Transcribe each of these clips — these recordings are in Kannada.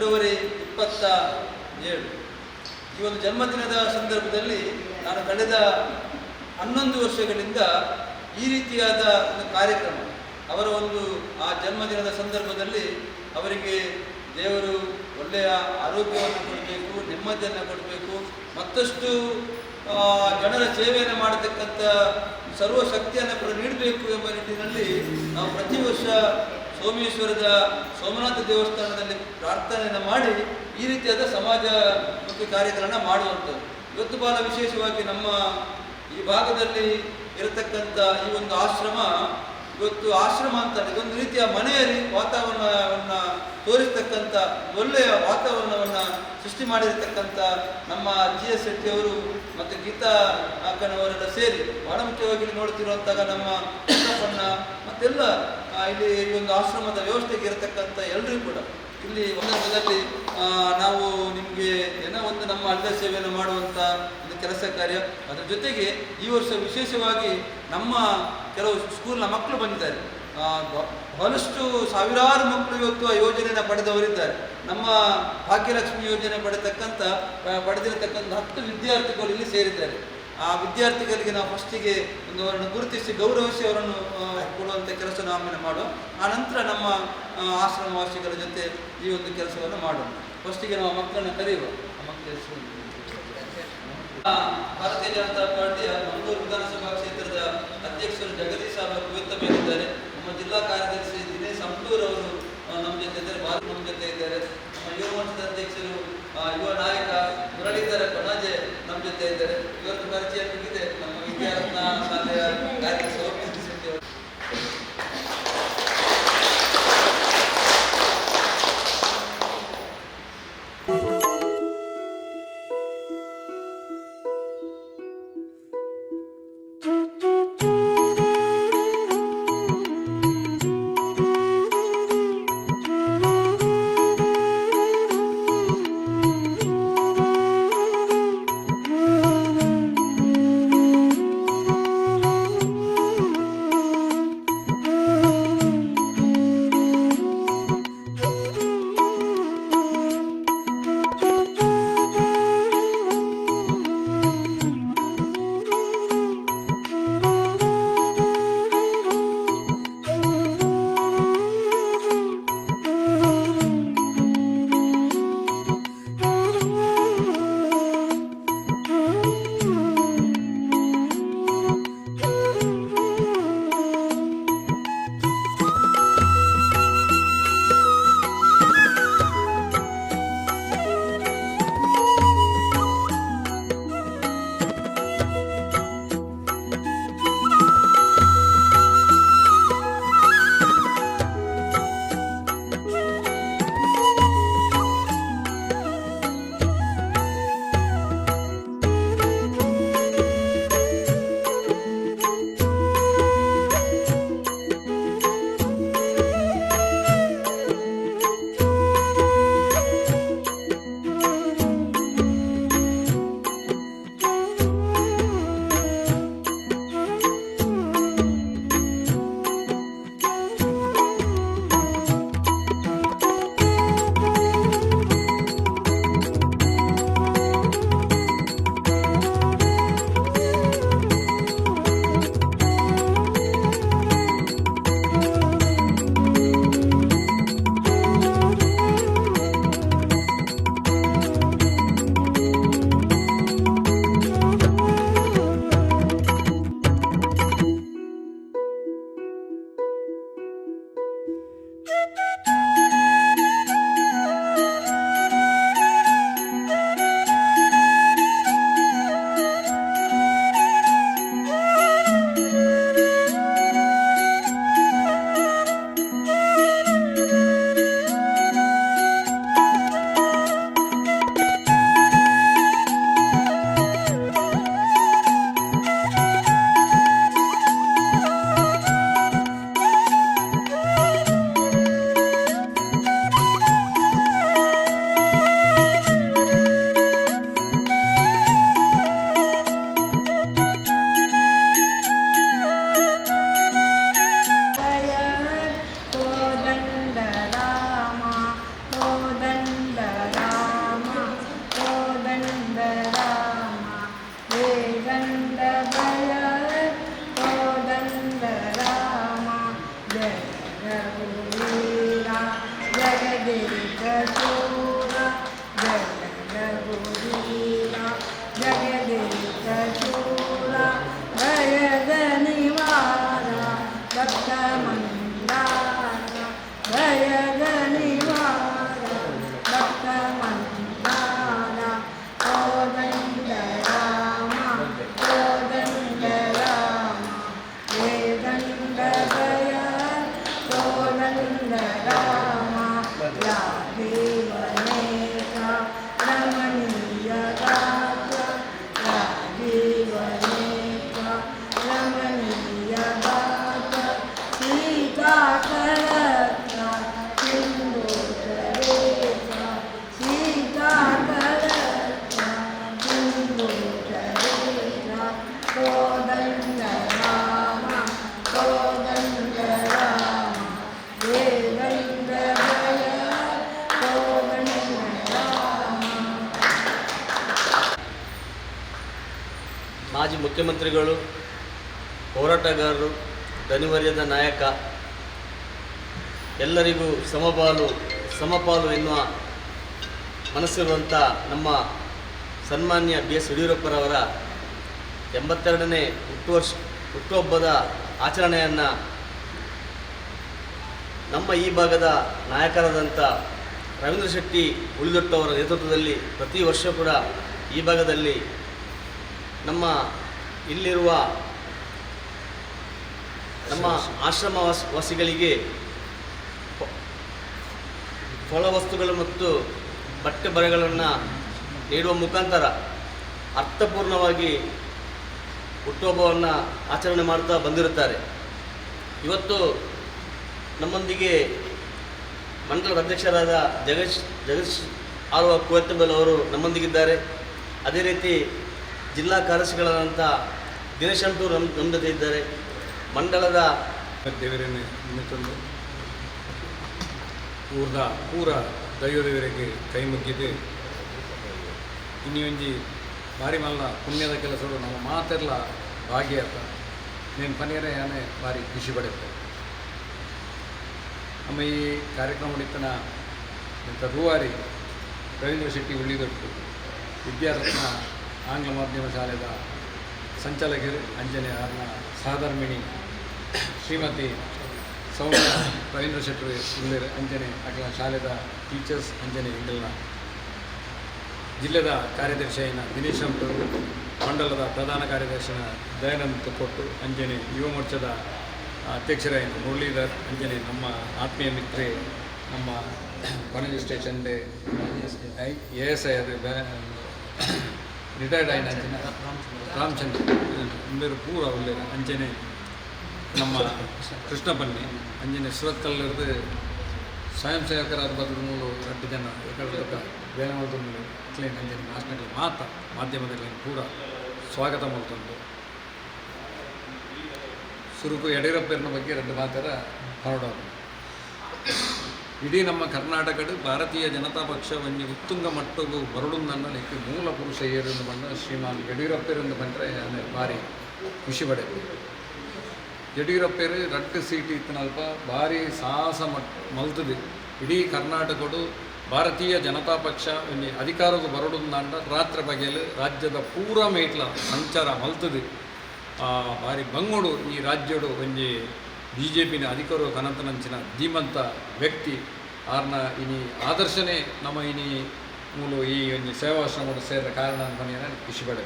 ಫೆಬ್ರವರಿ ಇಪ್ಪತ್ತ ಏಳು. ಈ ಒಂದು ಜನ್ಮದಿನದ ಸಂದರ್ಭದಲ್ಲಿ ನಾನು ಕಳೆದ ಹನ್ನೊಂದು ವರ್ಷಗಳಿಂದ ಈ ರೀತಿಯಾದ ಒಂದು ಕಾರ್ಯಕ್ರಮ, ಅವರ ಒಂದು ಆ ಜನ್ಮದಿನದ ಸಂದರ್ಭದಲ್ಲಿ ಅವರಿಗೆ ದೇವರು ಒಳ್ಳೆಯ ಆರೋಗ್ಯವನ್ನು ಕೊಡಬೇಕು, ನೆಮ್ಮದಿಯನ್ನು ಕೊಡಬೇಕು, ಮತ್ತಷ್ಟು ಜನರ ಸೇವೆಯನ್ನು ಮಾಡತಕ್ಕಂಥ ಸರ್ವ ಶಕ್ತಿಯನ್ನು ಕೂಡ ನೀಡಬೇಕು ಎಂಬ ನಿಟ್ಟಿನಲ್ಲಿ ನಾವು ಪ್ರತಿ ವರ್ಷ ಸೋಮೇಶ್ವರದ ಸೋಮನಾಥ ದೇವಸ್ಥಾನದಲ್ಲಿ ಪ್ರಾರ್ಥನೆಯನ್ನು ಮಾಡಿ ಈ ರೀತಿಯಾದ ಸಮಾಜ ಸಮಾಜಮುಖಿ ಕಾರ್ಯಗಳನ್ನು ಮಾಡುವಂಥದ್ದು. ಇವತ್ತು ಬಹಳ ವಿಶೇಷವಾಗಿ ನಮ್ಮ ಈ ಭಾಗದಲ್ಲಿ ಇರತಕ್ಕಂಥ ಈ ಒಂದು ಆಶ್ರಮ, ಇವತ್ತು ಆಶ್ರಮ ಅಂತ ಇದೊಂದು ರೀತಿಯ ಮನೆಯಲ್ಲಿ ವಾತಾವರಣವನ್ನು ತೋರಿಸ್ತಕ್ಕಂಥ, ಒಳ್ಳೆಯ ವಾತಾವರಣವನ್ನು ಸೃಷ್ಟಿ ಮಾಡಿರತಕ್ಕಂಥ ನಮ್ಮ ಜಿ ಎಸ್ ಶೆಟ್ಟಿಯವರು ಮತ್ತು ಗೀತಾ ಅಕ್ಕನವರೆಲ್ಲ ಸೇರಿ, ಬಹಳ ಮುಖ್ಯವಾಗಿ ನೋಡ್ತಿರುವಂತಹ ನಮ್ಮ ಮತ್ತೆಲ್ಲ ಇಲ್ಲಿ ಈ ಒಂದು ಆಶ್ರಮದ ವ್ಯವಸ್ಥೆಗೆ ಇರತಕ್ಕಂಥ ಎಲ್ಲರಿಗೂ ಕೂಡ ಇಲ್ಲಿ ಒಂದರಲ್ಲಿ ನಾವು ನಿಮಗೆ ಏನೋ ಒಂದು ನಮ್ಮ ಅಡ್ಡ ಸೇವೆಯನ್ನು ಮಾಡುವಂಥ ಒಂದು ಕೆಲಸ ಕಾರ್ಯ. ಅದರ ಜೊತೆಗೆ ಈ ವರ್ಷ ವಿಶೇಷವಾಗಿ ನಮ್ಮ ಕೆಲವು ಸ್ಕೂಲ್ನ ಮಕ್ಕಳು ಬಂದಿದ್ದಾರೆ. ಬಹಳಷ್ಟು ಸಾವಿರಾರು ಮಕ್ಕಳು ಇವತ್ತು ಆ ಯೋಜನೆಯನ್ನು ಪಡೆದವರಿದ್ದಾರೆ. ನಮ್ಮ ಭಾಗ್ಯಲಕ್ಷ್ಮಿ ಯೋಜನೆ ಪಡೆತಕ್ಕಂಥ ಪಡೆದಿರತಕ್ಕಂಥ ಹತ್ತು ವಿದ್ಯಾರ್ಥಿಗಳು ಇಲ್ಲಿ ಸೇರಿದ್ದಾರೆ. ಆ ವಿದ್ಯಾರ್ಥಿಗಳಿಗೆ ನಾವು ಫಸ್ಟಿಗೆ ಒಂದು ಅವರನ್ನು ಗುರುತಿಸಿ ಗೌರವಿಸಿ ಅವರನ್ನು ಕೊಡುವಂಥ ಕೆಲಸ ನಾವು ಮಾಡುವ ಆ ನಂತರ ನಮ್ಮ ಆಶ್ರಮವಾಸಿಗಳ ಜೊತೆ ಈ ಒಂದು ಕೆಲಸವನ್ನು ಮಾಡೋಣ. ಫಸ್ಟಿಗೆ ನಾವು ಮಕ್ಕಳನ್ನು ಕರೆಯುವ. ಮಕ್ಕಳ ಭಾರತೀಯ ಜನತಾ ಪಾರ್ಟಿಯ ಮಂಗಳೂರು ವಿಧಾನಸಭಾ ಕ್ಷೇತ್ರದ ಅಧ್ಯಕ್ಷರು ಜಗದೀಶ್ ಅವರು ಕುವೆತ್ತಬೇಕಿದ್ದಾರೆ ನಮ್ಮ ಜಿಲ್ಲಾ ಕಾರ್ಯದರ್ಶಿ ದಿನೇಶ್ ಅಂಟೂರ್ ಅವರು ನಮ್ಮ ಜೊತೆ ಇದ್ದಾರೆ. ಭಾರತ ನಮ್ಮ ಜೊತೆ ಇದ್ದಾರೆ. ನಮ್ಮ ಯುವ ಮಂಚದ ಅಧ್ಯಕ್ಷರು ಯುವ ನಾಯಕ ಮುರಳೀಧರ ನಮ್ಮ ಜೊತೆ ಇದ್ದಾರೆ. ಇವತ್ತು ಪರಿಚಯ ಮುಗಿದೆ ನಮ್ಮ ವಿದ್ಯಾರತ್ನ ಶಾಲೆಯ ಕಾರ್ಯದರ್ಶಿ ಮಾಜಿ ಮುಖ್ಯಮಂತ್ರಿಗಳು, ಹೋರಾಟಗಾರರು, ದನಿವರ್ಯದ ನಾಯಕ, ಎಲ್ಲರಿಗೂ ಸಮಪಾಲು ಸಮಪಾಲು ಎನ್ನುವ ಮನಸ್ಸಿರುವಂಥ ನಮ್ಮ ಸನ್ಮಾನ್ಯ ಬಿ ಎಸ್ ಯಡಿಯೂರಪ್ಪರವರ ಎಂಬತ್ತೆರಡನೇ ಹುಟ್ಟುವರ್ಷ, ಹುಟ್ಟುಹಬ್ಬದ ಆಚರಣೆಯನ್ನು ನಮ್ಮ ಈ ಭಾಗದ ನಾಯಕರಾದಂಥ ರವೀಂದ್ರ ಶೆಟ್ಟಿ ಉಳಿದೊಟ್ಟವರ ನೇತೃತ್ವದಲ್ಲಿ ಪ್ರತಿ ವರ್ಷ ಕೂಡ ಈ ಭಾಗದಲ್ಲಿ ನಮ್ಮ ಇಲ್ಲಿರುವ ನಮ್ಮ ಆಶ್ರಮ ವಾಸ, ವಾಸಿಗಳಿಗೆ ಫ- ಫಲ ವಸ್ತುಗಳು ಮತ್ತು ಬಟ್ಟೆ ಬರೆಗಳನ್ನು ನೀಡುವ ಮುಖಾಂತರ ಅರ್ಥಪೂರ್ಣವಾಗಿ ಹುಟ್ಟುಹಬ್ಬವನ್ನು ಆಚರಣೆ ಮಾಡ್ತಾ ಬಂದಿರುತ್ತಾರೆ. ಇವತ್ತು ನಮ್ಮೊಂದಿಗೆ ಮಂಡಲದ ಅಧ್ಯಕ್ಷರಾದ ಜಗದೀಶ್ ಜಗದೀಶ್ ಆರ್ವ ಕುವೆತ್ತಂಬಲ್ ಅವರು ನಮ್ಮೊಂದಿಗಿದ್ದಾರೆ. ಅದೇ ರೀತಿ ಜಿಲ್ಲಾ ಕಾರ್ಯದರ್ಶಿಗಳಾದಂಥ ದಿನೇಶ್ ಅಂಟೂರು ನಮ್ಮ ನಮ್ಮ ಇದ್ದಾರೆ. ಮಂಡಲದ ದೇವರ ನಿಮಿತ್ತಂದು ಊರ್ದ ಪೂರ ದೈವದೇವರಿಗೆ ಕೈ ಮುಗ್ಗಿದೆ. ಇನ್ನೊಂಜಿ ಬಾರಿ ಮಲ್ಲ ಪುಣ್ಯದ ಕೆಲಸಗಳು ನಮ್ಮ ಮಾತೆಲ್ಲ ಭಾಗಿಯ ನೀನು ಪನಿಯರೇ ಆನೆ ಭಾರಿ ಖುಷಿ ಪಡುತ್ತೆ. ನಮ್ಮ ಈ ಕಾರ್ಯಕ್ರಮ ಇತ್ತನ ಇಂಥ ರೂವಾರಿ ರವೀಂದ್ರ ಶೆಟ್ಟಿ ಉಳ್ಳಿದೊಟ್ಟು ವಿದ್ಯಾರತ್ನ ಆಂಗ್ಲ ಮಾಧ್ಯಮ ಶಾಲೆದ ಸಂಚಾಲಕರು ಅಂಜನೇಯ ಅವರನ್ನ ಸಹಧರ್ಮಿಣಿ ಶ್ರೀಮತಿ ಸೌಮ್ಯ ರವೀಂದ್ರ ಶೆಟ್ಟರು ಇಲ್ಲಿರ ಅಂಜನೆ ಅಕಲ ಶಾಲೆದ ಟೀಚರ್ಸ್ ಅಂಜನೆ ಇಂಡಲ್ನ ಜಿಲ್ಲೆದ ಕಾರ್ಯದರ್ಶಿಯನ ದಿನೇಶ್ ಅಂಟೂರು ಮಂಡಲದ ಪ್ರಧಾನ ಕಾರ್ಯದರ್ಶಿನ ದಯಾನಂದ್ ಕೊಟ್ಟು ಅಂಜನೆ ಯುವ ಮೋರ್ಚಾದ ಅಧ್ಯಕ್ಷರಾಯಿನ ಮುರಳೀಧರ್ ಅಂಜನೆ ನಮ್ಮ ಆತ್ಮೀಯ ಮಿತ್ರೆ ನಮ್ಮ ಕೊನೆಯ station day A S I. ಅದು ರಿಟೈರ್ಡ್ ಆಯ್ತು ಅಂಜನೆ ರಾಮಚಂದ್ರ ಉಳ್ಳೇರು ಪೂರ ಉಳ್ಳೇರು ಅಂಜನೆ ನಮ್ಮ ಕೃಷ್ಣ ಬನ್ನಿ ಅಂಜನೆ ಸುರತ್ಕಲ್ಲಿರ್ದು ಸ್ವಯಂ ಸೇವಕರಾದ ಬದಲು ಎರಡು ಜನ ಬೇರೆ ಮಾಡ್ಕೊಂಡು ಕ್ಲೀನ್ ಅಂಜನೆ ಭಾಷಣಗಳು ಮಾತ್ರ ಮಾಧ್ಯಮದಲ್ಲಿ ಪೂರ ಸ್ವಾಗತ ಮಾಡ್ತಂದು ಸುರುಕು ಯಡಿಯೂರಪ್ಪನ ಬಗ್ಗೆ ಎರಡು ಮಾತರ ಹೊರಡೋದು ಇಡೀ ನಮ್ಮ ಕರ್ನಾಟಕದ ಭಾರತೀಯ ಜನತಾ ಪಕ್ಷ ಒಂಜಿ ಉತ್ತುಂಗ ಮಟ್ಟಗೂ ಬರಡುಂದನ್ನಲಿಕ್ಕೆ ಮೂಲ ಪುರುಷ ಏರೆಂದು ಬಂದ ಶ್ರೀಮಾನ್ ಯಡಿಯೂರಪ್ಪರಿಂದ ಬಂದರೆ ಅಂದರೆ ಭಾರಿ ಖುಷಿ ಪಡೆದು ಯಡಿಯೂರಪ್ಪರು ರಟ್ಟು ಸೀಟ್ ಇತ್ತನಲ್ಪ, ಭಾರಿ ಸಾಹಸ ಮಟ್ ಮಲ್ತದೆ. ಇಡೀ ಕರ್ನಾಟಕಡು ಭಾರತೀಯ ಜನತಾ ಪಕ್ಷ ಒಂಜಿ ಅಧಿಕಾರದ ಬರಡುಂದಾಂಡ ರಾತ್ರಿ ಬಗೆಯಲ್ಲಿ ರಾಜ್ಯದ ಪೂರ ಮೇಟ್ಲ ಸಂಚಾರ ಮಲ್ತದೆ. ಭಾರಿ ಬಂಗೋಡು ಈ ರಾಜ್ಯಡು ಒಂಜಿ ಬಿ ಜೆ ಪಿನ ಅಧಿಕಾರ ಕನಂತನಂಚಿನ ಧೀಮಂತ ವ್ಯಕ್ತಿ. ಆರ್ನ ಇನಿ ಆದರ್ಶನೇ ನಮ್ಮ ಇನಿ ಮೂಲು ಈ ಒಂಜಿ ಸೇವಾಶ್ರಮದ ಸೇರಿದ ಕಾರಣ ಅಂತ ಖುಷಿ ಪಡೆ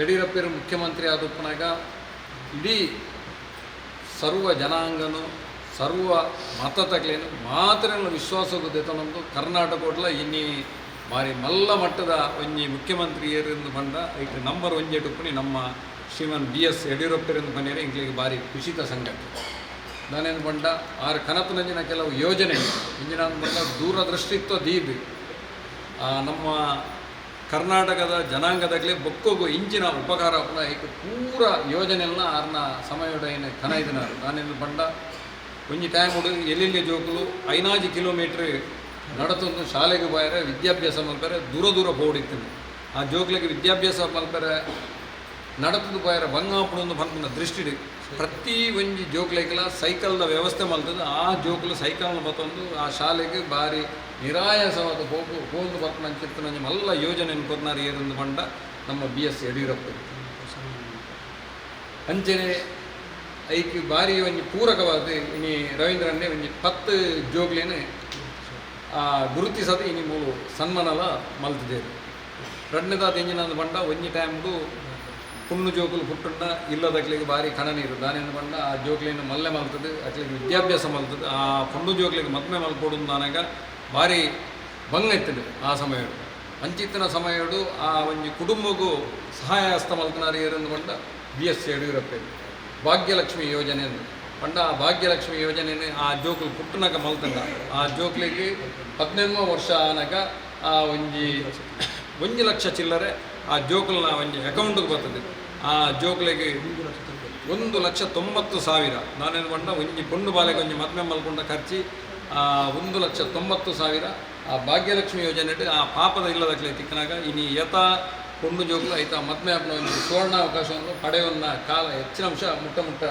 ಯಡಿಯೂರಪ್ಪರು ಮುಖ್ಯಮಂತ್ರಿ ಆದಪ್ಪನಾಗ ಇಡೀ ಸರ್ವ ಜನಾಂಗನು, ಸರ್ವ ಮತ ತಗಲೇನು ಮಾತ್ರ ವಿಶ್ವಾಸಕ್ಕೂ ಕರ್ನಾಟಕ ಕರ್ನಾಟಕಡ್ಲ ಇನ್ನಿ ಬಾರಿ ಮಲ್ಲ ಮಟ್ಟದ ಒಂಜಿ ಮುಖ್ಯಮಂತ್ರಿಯರಿಂದ ಬಂದ ಈಗ ನಂಬರ್ ಒಂಜೆ ಟುಪ್ಪುನಿ ನಮ್ಮ ಶ್ರೀಮನ್ ಬಿ ಎಸ್ ಯಡಿಯೂರಪ್ಪರಿಂದ ಮನೆಯಲ್ಲಿ ಇಂಗ್ಲಿಗೆ ಭಾರಿ ಖುಷಿತ ಸಂಗತಿ. ನಾನೇನು ಬಂಡ ಆರ ಕನಪನಂಜಿನ ಕೆಲವು ಯೋಜನೆ ಇಂಜಿನ ಬಂದ ದೂರದೃಷ್ಟಿತ್ವ ದೀಬಿ ನಮ್ಮ ಕರ್ನಾಟಕದ ಜನಾಂಗದಾಗಲೇ ಬೊಕ್ಕೋಗು ಇಂಚಿನ ಉಪಕಾರ ಈಗ ಪೂರ ಯೋಜನೆಯನ್ನ ಆರ್ನ ಸಮಯದ ಏನು ಕನ ಇದನ್ನ ನಾನೇನು ಬಂಡ ಒಂಜಿ ಟೈಮ್ ಹುಡುಗ ಎಲ್ಲೆಲ್ಲಿ ಜೋಕುಲು, ಐನಾಜಿ ಕಿಲೋಮೀಟ್ರ್ ನಡತೊಂದು ಶಾಲೆಗೆ ಬಾಯರೆ, ವಿದ್ಯಾಭ್ಯಾಸ ಮಲ್ಪರೆ, ದೂರ ದೂರ ಹೋಡಿತೀನಿ ಆ ಜೋಕ್ಲಿಗೆ ವಿದ್ಯಾಭ್ಯಾಸ ಮಲ್ಪರೆ ನಡತದ ಬಾಯರ ಬಂಗಾಪುಡೊಂದು ಬಂದ ದೃಷ್ಟಿ ಪ್ರತಿ ಒಂಜಿ ಜೋಕ್ಲೆಗೆಲ್ಲ ಸೈಕಲ್ದ ವ್ಯವಸ್ಥೆ ಮಲ್ತದ ಆ ಜೋಕ್ಲು ಸೈಕಲ್ನ ಬತ್ತೊಂದು, ಆ ಶಾಲೆಗೆ ಬಾರಿ ನಿರಾಯಾಸವಾದ ಹೋಗು ಹೋಗು ಬರ್ತನ ಅಂಚಿರ್ತನ ಮಲ್ಲ ಯೋಜನೆ ಕೊರ್ನಾರು ಏರೊಂದು ಬಂಡ, ನಮ್ಮ ಬಿ ಎಸ್ ಯಡಿಯೂರಪ್ಪ. ಅಂಚನೆ ಐಕ್ ಬಾರಿ ಒಂಜಿ ಪೂರಕವಾದ, ಇನಿ ರವೀಂದ್ರನ್ನೇ ಒಂಜಿ ಪತ್ತು ಜೋಗ್ಲೇನೆ ಆ ಗುರುತಿಸದ ಇನಿ ಮೂಲು ಸನ್ಮಾನಲ ಮಲ್ತಿದ್ದೇವೆ. ರಡ್ನೇದಾದ ಎಂಜಿನ ಬಂಡ, ಒಂಜಿ ಟೈಮ್ಡು ಪುಣ್ಣು ಜೋಕುಲು ಪುಟ್ಟುಂಡ ಇಲ್ಲದಕ್ಲಿಗೆ ಭಾರಿ ಕಣ ನೀರು. ದಾನೇನು ಬಂಡ ಆ ಜೋಕ್ಲಿನ ಮಲ್ಲೆ ಮಲ್ತದೆ, ಅಕ್ಲಿಗೆ ವಿದ್ಯಾಭ್ಯಾಸ ಮಲ್ತದೆ. ಆ ಪುಣ್ಣು ಜೋಕ್ಲಿಗೆ ಮದ್ಮೆ ಮಲ್ಕೊಡು ದಾನಾಗ ಭಾರಿ ಭಂಗ ಇತ್ತದೆ ಆ ಸಮಯ ಅಂಚಿತ್ತಿನ ಸಮಯಡು ಆ ಒಂಜಿ ಕುಟುಂಬಗೂ ಸಹಾಯ ಹಸ್ತ ಮಲ್ತನಾರಿ ಏರೆಂದು ಬಂಡ ಬಿ ಎಸ್ ಯಡಿಯೂರಪ್ಪ. ಭಾಗ್ಯಲಕ್ಷ್ಮಿ ಯೋಜನೆ ಅಂದು ಪಂಡ ಆ ಭಾಗ್ಯಲಕ್ಷ್ಮಿ ಯೋಜನೆ ಆ ಜೋಕ್ಲು ಪುಟ್ಟನಕ ಮಲ್ತಂಡ ಆ ಜೋಕ್ಲಿಗೆ ಹದಿನೆಂಟು ವರ್ಷ ಆನಗ ಆ ಒಂಜಿ ಒಂಜಿ ಲಕ್ಷ ಚಿಲ್ಲರೆ ಆ ಜೋಕುಲ್ನ ಒಂಜಿ ಅಕೌಂಟ್ಗೆ ಬರ್ತದೆ. ಆ ಜೋಕ್ಲೆಗೆ ಒಂದು ಲಕ್ಷ ತೊಂಬತ್ತು ಸಾವಿರ. ನಾನೇನು ಪಂಡ ಒಂಜಿ ಪೊಂಡು ಬಾಲೆಗೆ ಒಂಜಿ ಮದುವೆ ಮಲ್ಕೊಂಡ ಖರ್ಚಿ ಆ, ಒಂದು ಲಕ್ಷ ತೊಂಬತ್ತು ಸಾವಿರ ಆ ಭಾಗ್ಯಲಕ್ಷ್ಮಿ ಯೋಜನೆ ಆ ಪಾಪದ ಇಲ್ಲದಕ್ಕೆ ತಿಕ್ಕನಾಗ ಇನಿ ಯಥ ಪೊಣ್ಣು ಜೋಕುಲು ಐತ ಮದುವೆ ಆಪನ ಒಂದು ಸುವರ್ಣ ಅವಕಾಶವನ್ನು ಪಡೆಯುವನ್ನ ಕಾಲ ಹೆಚ್ಚಿನ ಅಂಶ ಮುಟ್ಟ ಮುಟ್ಟ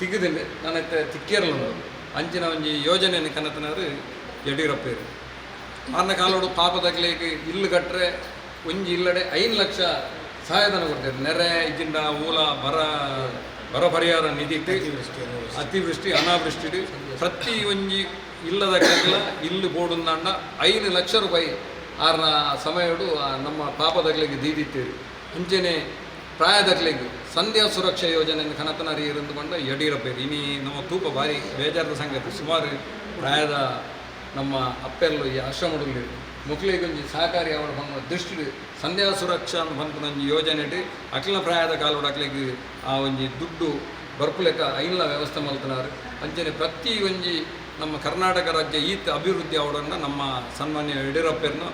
ತಿಗ್ಗದಿಂಡೆ ನನ್ನ ತಿಕ್ಕಿರಲ್ಲ. ಅಂಚಿನ ಒಂಜಿ ಯೋಜನೆಯನ್ನು ಕನ್ನತನವರು ಯಡಿಯೂರಪ್ಪರು ಅನ್ನ ಕಾಲೋಡು ಪಾಪದಾಗಲಿಕ್ಕೆ ಇಲ್ಲು ಕಟ್ಟರೆ ಒಂಜಿ ಇಲ್ಲಡೆ ಐದು ಲಕ್ಷ ಸಹಾಯಧನ ಕೊಡ್ತಾರೆ ನೆರೆ ಇದ್ದಿಂದ ಮೂಲ ಬರ ಬರ ಪರಿಹಾರ ನಿಧಿ ಅತಿವೃಷ್ಟಿ ಅನಾವೃಷ್ಟಿ. ಪ್ರತಿ ಒಂಜಿ ಇಲ್ಲದ ಕಟ್ಲ ಇಲ್ಲು ಬೋಡುಂದಾಂಡ ಐದು ಲಕ್ಷ ರೂಪಾಯಿ ಆರನ ಸಮಯಡು ನಮ್ಮ ಪಾಪದಗ್ಲಿಗೆ ದೀದಿತ್ತೇವೆ ಮುಂಚೆನೆ ಪ್ರಾಯದಗ್ಲಿಗೆ ಸಂಧ್ಯಾ ಸುರಕ್ಷಾ ಯೋಜನೆ ಕನತನ ಅರಿಯರಂದು ಬಂದ ಯಡಿಯೂರಪ್ಪ ಇನಿ ನಮ್ಮ ತೂಕ ಭಾರಿ ಬೇಜಾರದ ಸಂಗತಿ. ಸುಮಾರು ಪ್ರಾಯದ ನಮ್ಮ ಅಪ್ಪೆಲ್ಲ ಈ ಆಶ್ರಮದಲ್ಲಿ ಮುಕ್ಲಿಗೊಂಜಿ ಸಹಕಾರಿ ಅವರ ಬಂದ ದೃಷ್ಟಿ ಸಂಧ್ಯಾ ಸುರಕ್ಷಾ ಬಂದ ಒಂಜಿ ಯೋಜನೆ ಇಟ್ಟು ಅಕ್ಲಿನ ಪ್ರಾಯದ ಕಾಲೋಡು ಅಕ್ಲಿಗೆ ಆ ಒಂಜಿ ದುಡ್ಡು ಬರ್ಪುಲೆಕ್ಕ ಐನ್ಲ ವ್ಯವಸ್ಥೆ ಮಲ್ತನಾರು ಅಂಚನೆ ಪ್ರತಿ ಒಂಜಿ ನಮ್ಮ ಕರ್ನಾಟಕ ರಾಜ್ಯ ಈತ ಅಭಿವೃದ್ಧಿ ಅವಡನ್ನ ನಮ್ಮ ಸನ್ಮಾನ್ಯ ಯಡಿಯೂರಪ್ಪರನ್ನು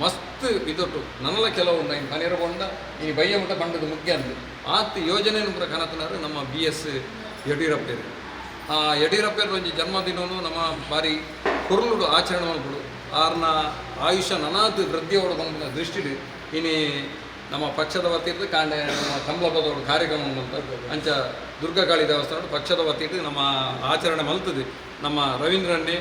ಮಸ್ತ್ ಇದೊಟ್ಟು. ನನ್ನ ಕೆಲವು ಉಂಡ ಇನ್ನು ಈ ಬಯ್ಯ ಮುಟ್ಟ ಬಂಡದ ಮುಖ್ಯ ಅಂದ್ರೆ ಆತ್ ಯೋಜನೆಯನ್ನು ಪೂರ ಕನತನಾರು ನಮ್ಮ ಬಿ ಎಸ್ ಯಡಿಯೂರಪ್ಪರು. ಆ ಒಂಜಿ ಜನ್ಮದಿನವನ್ನು ನಮ್ಮ ಬಾರಿ ಕುರುಳುಡು ಆಚರಣೆ ಮಾಡ್ಬೋದು ಆರ್ನ ಆಯುಷ್ಯ ನನಾದು ವೃದ್ಧಿಯವರು ಬಂದ ದೃಷ್ಟಿಲಿ ಇನಿ ನಮ್ಮ ಪಕ್ಷದ ವತಿಯಿಂದ ಕಾಂಡೆ ನಮ್ಮ ಕಂಬಳಪದೋಡು ಕಾರ್ಯಕ್ರಮ ಅಂಚ ದುರ್ಗಕಾಳಿ ದೇವಸ್ಥಾನ ಪಕ್ಷದ ವತಿಯಿಂದ ನಮ್ಮ ಆಚರಣೆ ಮಲ್ತದೆ. ನಮ್ಮ ರವೀಂದ್ರನ್ನೇ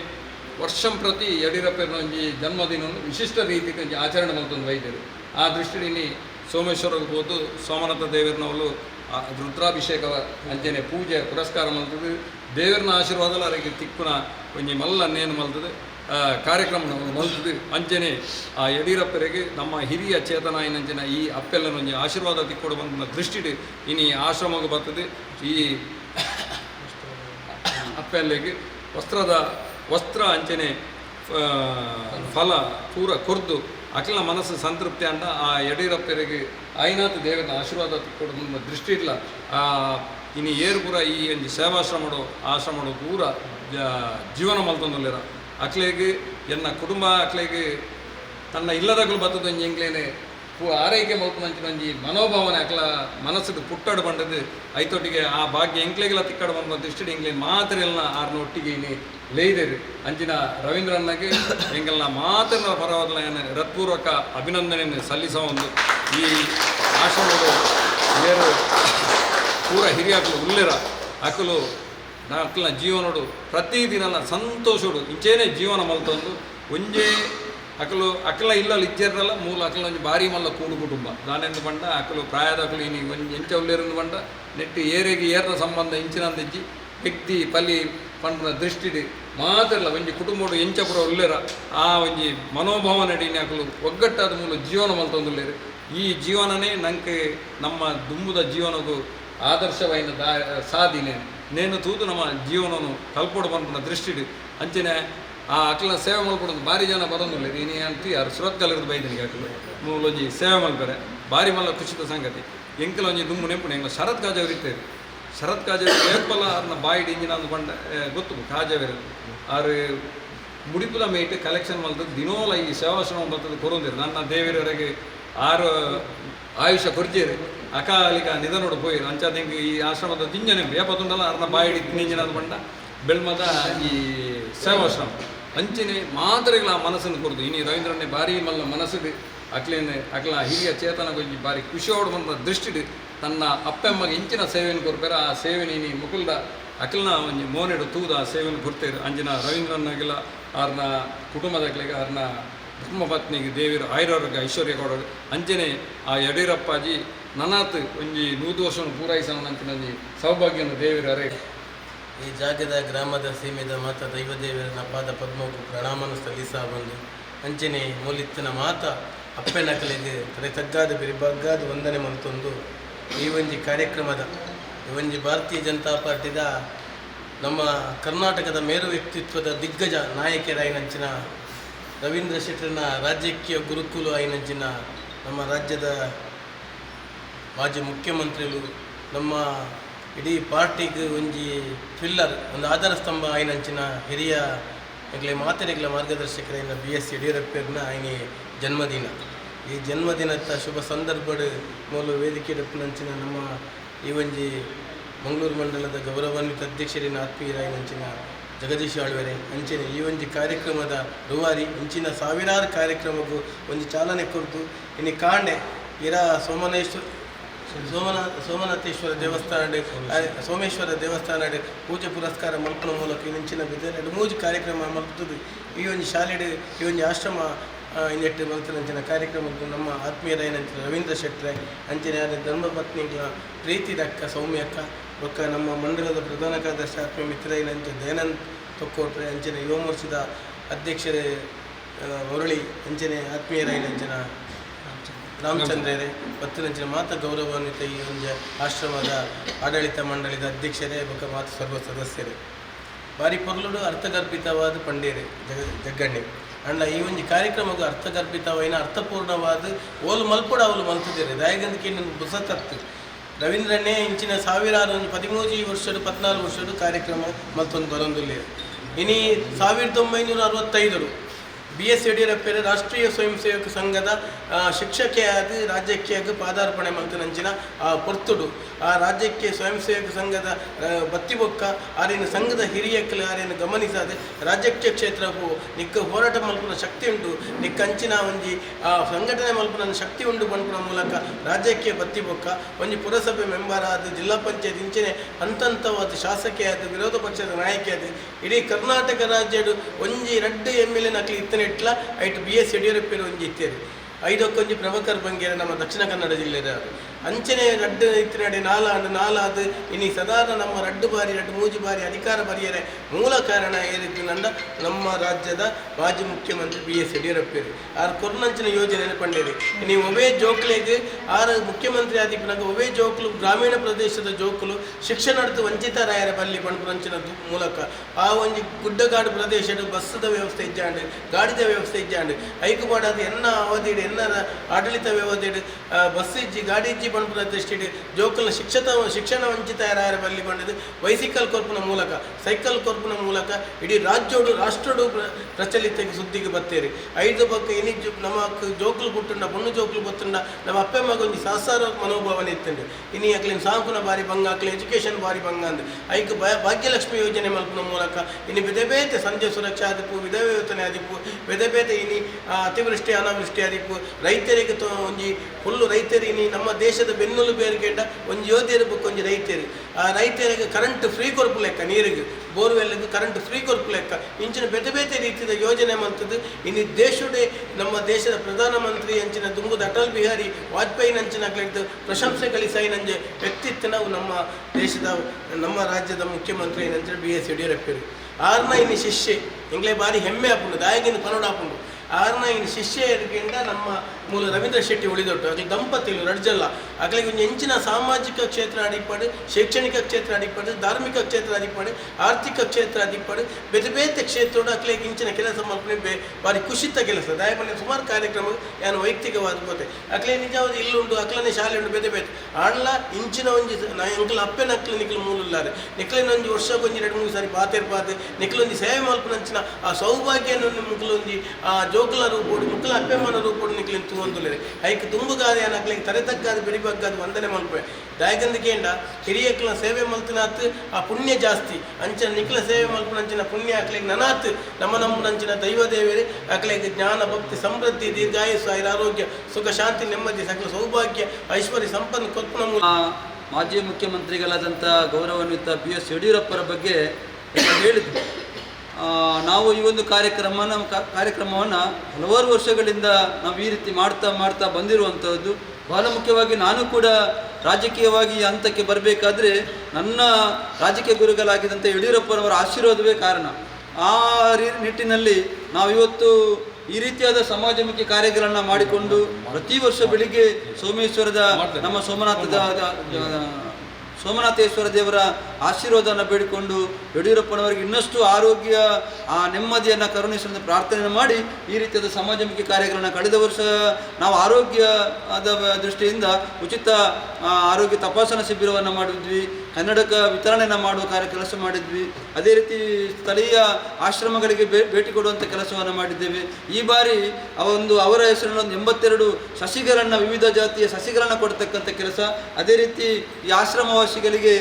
ವರ್ಷಂ ಪ್ರತಿ ಯಡಿಯೂರಪ್ಪನ ಒಂಜಿ ಜನ್ಮದಿನವನ್ನು ವಿಶಿಷ್ಟ ರೀತಿಯ ಆಚರಣೆ ಮಲ್ತೊಂದು ವೈದ್ಯರು ಆ ದೃಷ್ಟಿಲಿ ಸೋಮೇಶ್ವರಕ್ಕೆ ಹೋದು ಸೋಮನಾಥ ದೇವರನವಳು ಆ ರುದ್ರಾಭಿಷೇಕ ಅಂಚನೆ ಪೂಜೆ ಪುರಸ್ಕಾರ ಮಲ್ತದೆ. ದೇವರನ ಆಶೀರ್ವಾದಲ ಅವರಿಗೆ ತಿಕ್ಕುನ ಒಂಜಿ ಮಲ್ಲ ಅನ್ನೇನು ಮಲ್ತದೆ. ಕಾರ್ಯಕ್ರಮ ಮಲ್ತದೆ. ಅಂಚನೆ ಆ, ಯಡಿಯೂರಪ್ಪರಿಗೆ ನಮ್ಮ ಹಿರಿಯ ಚೇತನ ಏನಂಚಿನ ಈ ಅಪ್ಪೆಲ್ಲನ ಒಂಜಿ ಆಶೀರ್ವಾದ ತಿಕ್ಕೊಡು ಬಂದ ದೃಷ್ಟಿಡು ಇನಿ ಆಶ್ರಮಕ್ಕೆ ಬರ್ತದೆ. ಈ ಅಪ್ಪೆಲ್ಲಿಗೆ ವಸ್ತ್ರದ, ವಸ್ತ್ರ ಅಂಚನೆ ಫಲ ಪೂರ ಕೊರ್ದು ಅಕ್ಲ ಮನಸ್ಸು ಸಂತೃಪ್ತಿ ಅಂತ ಆ ಯಡಿಯೂರಪ್ಪರಿಗೆ ಐನಾಥ ದೇವರ ಆಶೀರ್ವಾದ ಕೊಡೋದು ದೃಷ್ಟಿ ಇಲ್ಲ ಆ ಇನ್ನು ಪೂರ ಈ ಒಂದು ಸೇವಾಶ್ರಮಡು ಆಶ್ರಮಡು ಪೂರ ಜೀವನ ಮಲ್ತೊಂದುಲ್ಲೆರ ಅಕ್ಲೆಗೆ, ಎನ್ನ ಕುಟುಂಬ ಅಕ್ಲೆಗೆ ತನ್ನ ಇಲ್ಲದಾಗಲು ಬರ್ತದ ಎಂಗ್ಲೇನೆ ಪೂ ಆರೈಕೆ ಮಲ್ಪನಂಚಿನ ಒಂಜಿ ಮನೋಭಾವನೆ ಅಕ್ಲ ಮನಸ್ಸಿಗೆ ಪುಟ್ಟಾಡು ಬಂಡದು ಐತೊಟ್ಟಿಗೆ ಆ ಭಾಗ್ಯ ಎಂಕ್ಲೆಗೆಲ್ಲ ತಿಕ್ಕಾಡು ಬಂದ ಎಂಗ್ಲೆ ಮಾತ್ರ ಎಲ್ಲ ಆರ್ನ ಒಟ್ಟಿಗೆ ಇನಿ ಲೇಯ್ದೇರಿ. ಅಂಚಿನ ರವೀಂದ್ರಣ್ಣಗೆ ಎಂಗೆಲ್ಲ ಮಾತ್ರ ಪರವಾದಲ ಏನು ಹೃತ್ಪೂರ್ವಕ ಅಭಿನಂದನೆಯನ್ನು ಸಲ್ಲಿಸೋ ಒಂದು ಈ ಆಶ್ರಮದ ಏರು ಪೂರ ಹಿರಿಯ ಅಕಲು ಉಲ್ಲೆರ ಅಕಲು ನಾ ಅಕ್ಲ ಜೀವನೋಡು ಪ್ರತಿದಿನ ಸಂತೋಷೋಡು ಇಂಚೇನೆ ಜೀವನ ಮಲ್ತೊಂದು ಒಂಜೇ ಅಕಲು ಅಕಲ ಇಲ್ಲ ಇಜ್ಜೇರಲ್ಲ ಮೂಲ ಅಕಲ ಒಂಜಿ ಬಾರಿ ಮಲ್ಲ ಕೂಡು ಕುಟುಂಬ ದಾನೆಂದು ಬಂಡ ಅಕಲು ಪ್ರಾಯದ ಅಕಲು ಇನಿ ಒಂಜಿ ಎಂಚ ಉಲ್ಲೇರಿಂದು ಬಂಡ ನೆಟ್ಟು ಏರೆಗೆ ಏರ್ನ ಸಂಬಂಧ ಇಂಚಿನಂದಿಜ್ಜಿ ವ್ಯಕ್ತಿ, ಪಲ್ಲಿ ಪಂಡ ದೃಷ್ಟಿಡಿ ಮಾತ್ರಲ್ಲ ಒಂಜಿ ಕುಟುಂಬಡು ಎಂಚ ಪುರ ಉಲ್ಲೇರ ಆ ಒಂಜಿ ಮನೋಭಾವ ನಡೀನಿ ಅಕಲು ಒಗ್ಗಟ್ಟಾದ ಮೂಲ ಜೀವನ ಮಲ್ತೊಂದುಲ್ಲೇರು ಈ ಜೀವನನೇ ನಂಗೆ ನಮ್ಮ ದುಂಬುದ ಜೀವನಗೂ ಆದರ್ಶವೈನ ದಾ, ಸಾಧಿನೆ. ನೇನು ತೂದು ನಮ್ಮ ಜೀವನವನ್ನು ಕಲ್ಪೊಡು ಬಂದ ದೃಷ್ಟಿಡು. ಅಂಚನೆ ಆ ಅಕ್ಕಲ ಸೇವೆ ಮಲ್ಕೊಡೋದು ಭಾರಿ ಜನ ಬರೋದಿಲ್ಲ. ನೀನು ಅಂತ, ಯಾರು ಸುರತ್ಕಲಿರೋದು ಬೈದನಿಗೆ ಅಕ್ಲು ಮೂಲೊಂಜಿ ಸೇವೆ ಮಲ್ಕರೆ ಭಾರಿ ಮಲ್ಲ ಖುಷಿದ ಸಂಗತಿ. ಎಂಕಲ ಒಂಜಿ ದುಮ್ಮು ನೆಂಪುಣೆ ಎಂಗ್ಲ ಶರತ್ ಕಾಜವ್ರು ಇರ್ತೇವೆ ಶರತ್ ಕಾಜವ್ರು ಏಪಲ್ಲ ಅದನ್ನ ಬಾಯಿಡಿ ಇಂಜಿನ ಅಂದ್ಕೊಂಡ ಗೊತ್ತು ಕಾಜವೇರು ಆರು ಮುಡಿಪುಲ ಮೇಟ್ ಕಲೆಕ್ಷನ್ ಮಲ್ತದ್ದು ದಿನೋಲ ಈ ಸೇವಾಶ್ರಮ ಬರ್ತದೆ ಕೊರೊಂದಿರು ನನ್ನ ದೇವಿರವರೆಗೆ ಆರು ಆಯುಷ ಕೊರ್ಜೇರಿ ಅಕಾಲಿಕ ನಿಧನೋಡು ಪೋಯಿರು ಅಂಚಾದಿಂಗೆ ಈ ಆಶ್ರಮದ ತಿಂಜನೆ ಏಪತ್ತುಂಡಲ್ಲ ಅರ್ನ ಬಾಯಿಡಿ ತಿಂಜಿನ ಬಂಡ. ಬೆಳ್ಮದ ಈ ಸೇವಾಶ್ರಮ ಅಂಚಿನ ಮಾದರಿಗಳ ಮನಸ್ಸನ್ನು ಕುರಿತು ಇನಿ ರವೀಂದ್ರನೇ ಭಾರಿ ಮಲ್ಲ ಮನಸ್ಸಿಗೆ ಅಕ್ಲೇನೆ, ಅಕ್ಲ ಹಿರಿಯ ಚೇತನ ಬಾರಿ ಭಾರಿ ಖುಷಿಯೋಡು ಬಂದ ತನ್ನ ಅಪ್ಪೆಮ್ಮಗೆ ಇಂಚಿನ ಸೇವೆಯನ್ನು ಕೊರ್ಪೇರ. ಆ ಸೇವೆನ ಇನಿ ಮುಕುಲ್ದ ಅಕ್ಲನ ಒಂಜಿ ಮೋನೆಡು ತೂದ ಸೇವೆಯನ್ನು ಕೊಡ್ತೀರಿ. ಅಂಜಿನ ರವೀಂದ್ರನಾಗಿಲ್ಲ ಅವ್ರನ್ನ ಕುಟುಂಬದಾಗ್ಲಿಗೆ ಅವ್ರನ್ನ ಧರ್ಮಪತ್ನಿಗೆ ದೇವಿರು ಆಯುರ್ವೇಗ ಐಶ್ವರ್ಯ ಕೊಡೋದು ಅಂಚನೆ ಆ ಯಡಿಯೂರಪ್ಪಾಜಿ ನನಾತ್ ಒಂಜಿ ನೂದು ವರ್ಷವನ್ನು ಪೂರೈಸೋಣಂಚಿನ ಒಂಜಿ ಸೌಭಾಗ್ಯನ ದೇವಿರು ಅರೇ ಈ ಜಾಗದ ಗ್ರಾಮದ ಸೀಮೆದ ಮಾತ ದೈವದೇವರನ ಪಾದ ಪದ್ಮಕ್ಕೂ ಪ್ರಣಾಮನ ಸಲ್ಲಿಸ ಬಂದು ಅಂಚನೆ ಮೂಲಿತ್ತಿನ ಮಾತ ಅಪ್ಪೆನಕಲಿಗೆ ತಲೆ ತಗ್ಗಾದ ಬಿರಿಬಗ್ಗಾದ ವಂದನೆ ಮಂತೊಂದು ಈ ಒಂಜಿ ಕಾರ್ಯಕ್ರಮದ, ಈ ಒಂಜಿ ಭಾರತೀಯ ಜನತಾ ಪಾರ್ಟಿದ ನಮ್ಮ ಕರ್ನಾಟಕದ ಮೇರು ವ್ಯಕ್ತಿತ್ವದ ದಿಗ್ಗಜ ನಾಯಕರಾಯಿನಂಚಿನ ರವೀಂದ್ರ ಶೆಟ್ಟರ್ನ ರಾಜಕೀಯ ಗುರುಕುಲು ಆಯ್ನಂಚಿನ ನಮ್ಮ ರಾಜ್ಯದ ಮಾಜಿ ಮುಖ್ಯಮಂತ್ರಿಗಳು, ನಮ್ಮ ಇಡೀ ಪಾರ್ಟಿಗೆ ಒಂಜಿ ಫಿಲ್ಲರ್ ಒಂದು ಆಧಾರ ಸ್ತಂಭ ಐನಂಚಿನ ಹಿರಿಯ ಎಗ್ಲೆ ಮಾತನೆಗ್ಲ ಮಾರ್ಗದರ್ಶಕರಾಯಿನ ಬಿ ಎಸ್ ಯಡಿಯೂರಪ್ಪನ ಆಯ್ನೆ ಜನ್ಮದಿನ. ಈ ಜನ್ಮದಿನದ ಶುಭ ಸಂದರ್ಭಡ್ ಮೂಲ ವೇದಿಕೆ ನಂಚಿನ ನಮ್ಮ ಈ ಒಂಜಿ ಮಂಗಳೂರು ಮಂಡಲದ ಗೌರವಾನ್ವಿತ ಅಧ್ಯಕ್ಷರಿನ ಆತ್ಮೀಯರಾಯಿನಂಚಿನ ಜಗದೀಶ್ ಆಳ್ವೆರೆ, ಅಂಚನೆ ಈ ಒಂದು ಕಾರ್ಯಕ್ರಮದ ರುವಾರಿ, ಇಂಚಿನ ಸಾವಿರಾರು ಕಾರ್ಯಕ್ರಮಕ್ಕೂ ಒಂದು ಚಾಲನೆ ಕೊಡ್ತು. ಇನ್ನು ಕಾಂಡೆ, ಇರ ಸೋಮನೇಶ್ವರ ಸೋಮನ, ಸೋಮನಾಥೇಶ್ವರ ದೇವಸ್ಥಾನ ಸೋಮೇಶ್ವರ ದೇವಸ್ಥಾನ ಪೂಜೆ ಪುರಸ್ಕಾರ ಮಲ್ಪನ ಮೂಲಕ ಇಂಚಿನ ಎರಡು ಮೂಜು ಕಾರ್ಯಕ್ರಮ ಮಲ್ಪುತ್ತದೆ ಈ ಒಂದು ಶಾಲೆಡೆ ಈ ಒಂದು ಆಶ್ರಮ ಇನ್ನೆಟ್ಟು ಮಲ್ತನಂಚಿನ ಕಾರ್ಯಕ್ರಮಕ್ಕೆ ನಮ್ಮ ಆತ್ಮೀಯರಾಯನಂಚಿನ ರವೀಂದ್ರ ಶೆಟ್ರೆ, ಅಂಚನೆ ಧರ್ಮಪತ್ನಿಗಳ ಪ್ರೀತಿ ದಕ್ಕ ಸೌಮ್ಯಕ್ಕ ಬೊಕ್ಕ ನಮ್ಮ ಮಂಡಲದ ಪ್ರಧಾನ ಕಾರ್ಯದರ್ಶಿ ಆತ್ಮೀಯ ಮಿತ್ರೈನಂಚ ದಯಾನಂದ್ ತೊಕ್ಕೋಟ್ರೆ ಅಂಚನೆ ಯುವ ಮೋರ್ಚಾದ ಅಧ್ಯಕ್ಷರೇ ಮರಳಿ ಅಂಚನೆ ಅಂಚನ ರಾಮಚಂದ್ರರೇ ಪತ್ತಿನಂಚಿನ ಮಾತ ಗೌರವಾನ್ವಿತ ಈ ಒಂದು ಆಶ್ರಮದ ಆಡಳಿತ ಮಂಡಳಿದ ಅಧ್ಯಕ್ಷರೇ, ಬೊಕ್ಕ ಮಾತು ಸರ್ವ ಸದಸ್ಯರೇ. ಬಾರಿ ಪೊರ್ಲುಡು ಅರ್ಥಗರ್ಭಿತವಾದ ಪಂಡೇರೆ ಜಗ ಜಗ್ಗಣ್ಣೆ. ಅಂಡ ಈ ಒಂದು ಕಾರ್ಯಕ್ರಮಕ್ಕೂ ಅರ್ಥಗರ್ಭಿತವೈನ ಅರ್ಥಪೂರ್ಣವಾದ ಓಲು ಮಲ್ಪುಡ ಅವಲು ಮಲ್ತಿದ್ದೇನೆ ದಾಯಗಂದಕ್ಕೆ ನನ್ನ ಬುಸತತ್ತು ರವೀಂದ್ರನೇ ಇಂಚಿನ ಸಾವಿರಾರು ಪದಿಮೂಜಿ ವರ್ಷಡು ಪದ್ನಾಲ್ಕು ವರ್ಷದ ಕಾರ್ಯಕ್ರಮ ಮತ್ತೊಂದು ಬರೊಂದುಲ್ಲೆ. ಇನಿ ಸಾವಿರದ ಒಂಬೈನೂರ ಅರವತ್ತೈದರು ಬಿ ಎಸ್ ಯಡಿಯೂರಪ್ಪರ ರಾಷ್ಟ್ರೀಯ ಸ್ವಯಂ ಸೇವಕ ಸಂಘದ ಆ, ಶಿಕ್ಷಕಿಯಾದ ರಾಜ್ಯಕ್ಕೆ ಪಾದಾರ್ಪಣೆ ಮಲ್ತನಂಚಿನ ಆ ಪೊರ್ತುಡು. ಆ ರಾಜ್ಯಕ್ಕೆ ಸ್ವಯಂ ಸೇವಕ ಸಂಘದ ಬತ್ತಿಬೊಕ್ಕ ಆರಿನ ಸಂಘದ ಹಿರಿಯ ಆರಿನ ಗಮನಿಸದೆ ರಾಜ್ಯಕ್ಕೆ ಕ್ಷೇತ್ರವು ನಿಕ್ಕ ಹೋರಾಟ ಮಲ್ಪನ ಶಕ್ತಿ ಉಂಟು. ನಿಕ್ಕ ಅಂಚಿನ ಒಂಜಿ ಸಂಘಟನೆ ಮಲ್ಪನ ಶಕ್ತಿ ಉಂಡು ಬಂಡ ಮೂಲಕ ರಾಜ್ಯಕ್ಕೆ ಬತ್ತಿಬೊಕ್ಕ. ಒಂಜಿ ಪುರಸಭೆ ಮೆಂಬರ್ ಆದ ಜಿಲ್ಲಾ ಪಂಚಾಯತ್ ಇಂಚಿನ ಹಂತಂತವಾದ ಶಾಸಕಿಯಾದ ವಿರೋಧ ಪಕ್ಷದ ನಾಯಕಿಯಾದ ಇಡೀ ಕರ್ನಾಟಕ ರಾಜ್ಯಡು ಒಂಜಿ ರಡ್ಡು ಎಂ ಎಲ್ ಎ ನಕ್ಲಿ ಇತ್ತನ ಇಟ್ಲ ಐಟ್ ಬಿ ಎಸ್ ಯಡಿಯೂರಪ್ಪನ ಒಂಜಿ ಇತ್ತೇರು ಐದಕ್ಕೊಂಜಿ ಪ್ರಮುಖರು ಬಂಗೇರ ನಮ್ಮ ದಕ್ಷಿಣ ಕನ್ನಡ ಜಿಲ್ಲೆದ ಅಂಚನೆ ರಡ್ಡು ಇತ್ತಿನಡೆ ನಾಲಾಂಡ್ ನಾಲಾದು ಇನಿ ಸಾಧಾರಣ ನಮ್ಮ ರಡ್ಡು ಬಾರಿ, ರಡ್ಡು ಮೂಜು ಬಾರಿ, ಅಧಿಕಾರ ಬರೆಯರೆ. ಮೂಲ ಕಾರಣ ಏರಿದ್ದು ನನ್ನ ನಮ್ಮ ರಾಜ್ಯದ ಮಾಜಿ ಮುಖ್ಯಮಂತ್ರಿ ಬಿ ಎಸ್ ಯಡಿಯೂರಪ್ಪರು. ಆರು ಕೊರ್ನಂಚಿನ ಯೋಜನೆ ಪಂಡೇರಿ ಇನಿ ಒಬೇ ಜೋಕ್ಲೇಗೆ ಆರು ಮುಖ್ಯಮಂತ್ರಿ ಆದಿಪ್ಪನಾಗ ಒವೇ ಜೋಕ್ಲು, ಗ್ರಾಮೀಣ ಪ್ರದೇಶದ ಜೋಕುಲು ನಡೆದು ವಂಚಿತರಾಯರ ಬಲ್ಲಿ ಪಂಪುರಂಚಿನ ಮೂಲಕ. ಆ ಒಂದು ಗುಡ್ಡಗಾಡು ಪ್ರದೇಶದ ಬಸ್ಸದ ವ್ಯವಸ್ಥೆ ಇಜ್ಜಾಂಡು, ಗಾಡಿದ ವ್ಯವಸ್ಥೆ ಇಜ್ಜಾಂಡು. ಐಕು ಮಾಡಾದ ಎನ್ನ ಅವಧಿಡ್ ಎನ್ನ ಆಡಳಿತ ವ್ಯವಸ್ಥೆ ಬಸ್ ಇಜ್ಜಿ, ಗಾಡಿ ಇಜ್ಜಿ ಪಂಪುರ ದೃಷ್ಟಿಡ್ ಜೋಕಲ್ನ ಶಿಕ್ಷತ, ಶಿಕ್ಷಣ ವಂಚಿತರಾಯರ ಬಲ್ಲಿ ವೈಸಿಕಲ್ ಕೊರ್ಪುನ ಮೂಲಕ ಸೈಕಲ್ ಕೊರ್ಪುನ ಮೂಲಕ ಇಡೀ ರಾಜ್ಯೋಡು ರಾಷ್ಟ್ರೋಡು ಪ್ರಚಲಿತ ಸುದ್ದಿಗೆ ಬತ್ತೇರಿ. ಐದು ಪಕ್ಕ ಇನಿ ನಮ್ಮ ಜೋಕುಲು ಪುಟ್ಟುಂಡ ಪೊಣ್ಣು ಜೋಕುಲು ಬತ್ತುಂಡ ನಮ್ಮ ಅಪ್ಪೆ ಮಗ ಒಂದು ಸಾಸಾರ ಮನೋಭಾವನೆ ಇತ್ತಂಡು ಇನಿ ಅಕ್ಲಿನ ಸಾಂಕುನ ಬಾರಿ ಭಂಗ, ಅಕ್ಲಿನ ಎಜುಕೇಶನ್ ಬಾರಿ ಭಂಗ ಅಂದ್ರೆ ಐಕ್ ಭಾಗ್ಯಲಕ್ಷ್ಮಿ ಯೋಜನೆ ಮಲ್ಪುನ ಮೂಲಕ ಇನ್ನು ಬೆದೆ ಬೇತೆ ಸಂಜೆ ಸುರಕ್ಷಾ ಆದಿಪ್ಪು ವಿಧವೆ ಯೋಜನೆ ಆದಿಪ್ಪು ಬೇತೆ ಇನಿ ಅತಿವೃಷ್ಟಿ, ಅನಾವೃಷ್ಟಿ ಆದಿಪ್ಪು ರೈತರಿಗೆ ಒಂಜಿ, ಫುಲ್ಲು ರೈತರು ಇನಿ ನಮ್ಮ ದೇಶದ ಬೆನ್ನುಲು ಬೇರ್ಗೆಂಡ ಒಂದು ಯೋಧೆಯರು ಬುಕ್ ಒಂಜಿ ರೈತರು ಆ ರೈತರಿಗೆ ಕರೆಂಟ್ ಫ್ರೀ ಕೊರ್ಪು ಲೆಕ್ಕ, ನೀರಿಗೆ. ಬೋರ್ವೆಲ್ಗೆ ಕರೆಂಟ್ ಫ್ರೀ ಕೊರ್ಪು ಲೆಕ್ಕ. ಇಂಚಿನ ಬೇತೆ ಬೇತೆ ರೀತಿಯ ಯೋಜನೆ ಮಂತದ್ದು ಇನ್ನು ದೇಶದೇ ನಮ್ಮ ದೇಶದ ಪ್ರಧಾನಮಂತ್ರಿ ಅಂಚಿನ ದುಂಗುದ ಅಟಲ್ ಬಿಹಾರಿ ವಾಜಪೇಯಿ ನಂಚಿನ ಆಗ್ಲಿದ್ದು ಪ್ರಶಂಸೆ ಗಳಿಸಾಯಿ ನಂಜೆ ವ್ಯಕ್ತಿತ್ವ ನಾವು ನಮ್ಮ ದೇಶದ ನಮ್ಮ ರಾಜ್ಯದ ಮುಖ್ಯಮಂತ್ರಿ ನಂತರ ಬಿ ಎಸ್ ಯಡಿಯೂರಪ್ಪರು ಆರ್ನ ಇನ್ನು ಶಿಷ್ಯೆ, ಇಂಗ್ಲೇ ಬಾರಿ ಹೆಮ್ಮೆ ಹಾಕೊಂಡು ದಾಯಗಿನ ಪನೋಡ ಹಾಕೊಂಡು ಆರ್ನ ಇನ್ನು ಶಿಷ್ಯರಿಗಿಂತ ನಮ್ಮ ಮೂಲ ರವೀಂದ್ರ ಶೆಟ್ಟಿ ಉಳಿದೊಟ್ಟು, ಅದು ದಂಪತಿಗಳು ರಡ್ಜಲ್ಲ ಆಗಲಿ ಒಂದು ಹೆಂಚಿನ ಸಾಮಾಜಿಕ ಕ್ಷೇತ್ರ ಅಡಿಪಡೆ, ಶೈಕ್ಷಣಿಕ ಕ್ಷೇತ್ರ ಅಡಿಪಡೆ, ಧಾರ್ಮಿಕ ಕ್ಷೇತ್ರ ಅಡಿಪಡೆ, ಆರ್ಥಿಕ ಕ್ಷೇತ್ರ ಅಡಿಪಾಡು, ಬೇತೆ ಬೇತೆ ಕ್ಷೇತ್ರ ಅಕ್ಲಿಗೆ ಇಂಚಿನ ಕೆಲಸ ಮಲ್ಪನೆ ಬೇ, ಭಾರಿ ಖುಷಿತ ಕೆಲಸ. ದಯಮನೆ ಸುಮಾರು ಕಾರ್ಯಕ್ರಮ ಏನು ವೈಯಕ್ತಿಕವಾದ ಗೋತೆ ಅಕ್ಲೆ ನಿಜವಾದ ಇಲ್ಲುಂಡು ಅಕ್ಲನೆ ಶಾಲೆ ಉಂಡು ಬೇತೆ ಬೇತೆ. ಆಡ್ಲ, ಇಂಚಿನ ಒಂಜಿ ನಾ, ಎಂಕಲ್ ಅಪ್ಪೆನ ಅಕ್ಲ ನಿಕ್ಲು ಮೂಲಲ್ಲಾರೆ ನಿಕ್ಲಿನ ಒಂಜಿ ವರ್ಷಕ್ಕೊಂದು ಎರಡು ಮೂರು ಸಾರಿ ಪಾತೆರ್ ಪಾತೆ ನಿಕ್ಲೊಂದು ಸೇವೆ ಮಲ್ಪನಂಚಿನ ಆ ಸೌಭಾಗ್ಯ ಮುಕ್ಲೊಂಜಿ ಆ ಜೋಕುಲ ರೂಪೋಡು, ಮುಕ್ಲ ಅಪ್ಪೆಮ್ಮನ ರೂಪೋಡು ನಿಕ್ಲಿನ ತೂಂದುಲೆರೆ ಐಕ್ ತುಂಬುಗಾದೆ ಅನಕ್ಲಿಗೆ ತರೆತಕ್ಕಾದ ಬೆಳಿಬೇಕಾದ ವಂದನೆ ಮಲ್ಪೆ. ದಾಯಗಂದಿಕೇಂಡ ಹಿರಿಯಕ್ಲ ಸೇವೆ ಮಲ್ತಿನಾತ್ ಆ ಪುಣ್ಯ ಜಾಸ್ತಿ. ಅಂಚನ ನಿಕ್ಲ ಸೇವೆ ಮಲ್ಪನಂಚಿನ ಪುಣ್ಯ ಅಕ್ಲಿಗೆ ನನಾತ್. ನಮ್ಮ ನಮ್ಮನಂಚಿನ ದೈವ ದೇವರೇ ಅಕ್ಲಿಗೆ ಜ್ಞಾನ ಭಕ್ತಿ ಸಮೃದ್ಧಿ ದೀರ್ಘಾಯಸ್ಸು ಐರ ಆರೋಗ್ಯ ಸುಖ ಶಾಂತಿ ನೆಮ್ಮದಿ ಸಕಲ ಸೌಭಾಗ್ಯ ಐಶ್ವರ್ಯ ಸಂಪನ್ನ ಆ, ಮಾಜಿ ಮುಖ್ಯಮಂತ್ರಿಗಳಾದಂಥ ಗೌರವಾನ್ವಿತ ಬಿ ಎಸ್ ಯಡಿಯೂರಪ್ಪರ ಬಗ್ಗೆ ಹೇಳಿದ್ರು. ನಾವು ಈ ಒಂದು ಕಾರ್ಯಕ್ರಮನ ನಮ್ಮ ಕಾರ್ಯಕ್ರಮವನ್ನು ಹಲವಾರು ವರ್ಷಗಳಿಂದ ನಾವು ಈ ರೀತಿ ಮಾಡ್ತಾ ಮಾಡ್ತಾ ಬಂದಿರುವಂಥದ್ದು ಬಹಳ ಮುಖ್ಯವಾಗಿ ನಾನು ಕೂಡ ರಾಜಕೀಯವಾಗಿ ಹಂತಕ್ಕೆ ಬರಬೇಕಾದ್ರೆ ನನ್ನ ರಾಜಕೀಯ ಗುರುಗಳಾಗಿದ್ದಂಥ ಯಡಿಯೂರಪ್ಪನವರ ಆಶೀರ್ವಾದವೇ ಕಾರಣ. ಆ ನಿಟ್ಟಿನಲ್ಲಿ ನಾವು ಇವತ್ತು ಈ ರೀತಿಯಾದ ಸಮಾಜಮುಖಿ ಕಾರ್ಯಗಳನ್ನು ಮಾಡಿಕೊಂಡು ಪ್ರತಿ ವರ್ಷ ಬೆಳಿಗ್ಗೆ ಸೋಮೇಶ್ವರದ ನಮ್ಮ ಸೋಮನಾಥದ ಸೋಮನಾಥೇಶ್ವರ ದೇವರ ಆಶೀರ್ವಾದವನ್ನು ಬೇಡಿಕೊಂಡು ಯಡಿಯೂರಪ್ಪನವರಿಗೆ ಇನ್ನಷ್ಟು ಆರೋಗ್ಯ, ಆ, ನೆಮ್ಮದಿಯನ್ನು ಕರುಣಿಸಲು ಪ್ರಾರ್ಥನೆ ಮಾಡಿ ಈ ರೀತಿಯಾದ ಸಮಾಜಮುಖಿ ಕಾರ್ಯಗಳನ್ನು ಕಳೆದ ವರ್ಷ ನಾವು ಆರೋಗ್ಯದ ದೃಷ್ಟಿಯಿಂದ ಉಚಿತ ಆರೋಗ್ಯ ತಪಾಸಣಾ ಶಿಬಿರವನ್ನು ಮಾಡಿದ್ವಿ. ಕನ್ನಡಕ ವಿತರಣೆಯನ್ನು ಮಾಡುವ ಕಾರ್ಯ ಕೆಲಸ ಮಾಡಿದ್ವಿ. ಅದೇ ರೀತಿ ಸ್ಥಳೀಯ ಆಶ್ರಮಗಳಿಗೆ ಭೇಟಿ ಕೊಡುವಂಥ ಕೆಲಸವನ್ನು ಮಾಡಿದ್ದೇವೆ. ಈ ಬಾರಿ ಒಂದು, ಅವರ ಹೆಸರಿನ ಒಂದು ಎಂಬತ್ತೆರಡು ಸಸಿಗಳನ್ನು, ವಿವಿಧ ಜಾತಿಯ ಸಸಿಗಳನ್ನು ಕೊಡ್ತಕ್ಕಂಥ ಕೆಲಸ. ಅದೇ ರೀತಿ ಈ ಆಶ್ರಮವಾಸಿಗಳಿಗೆ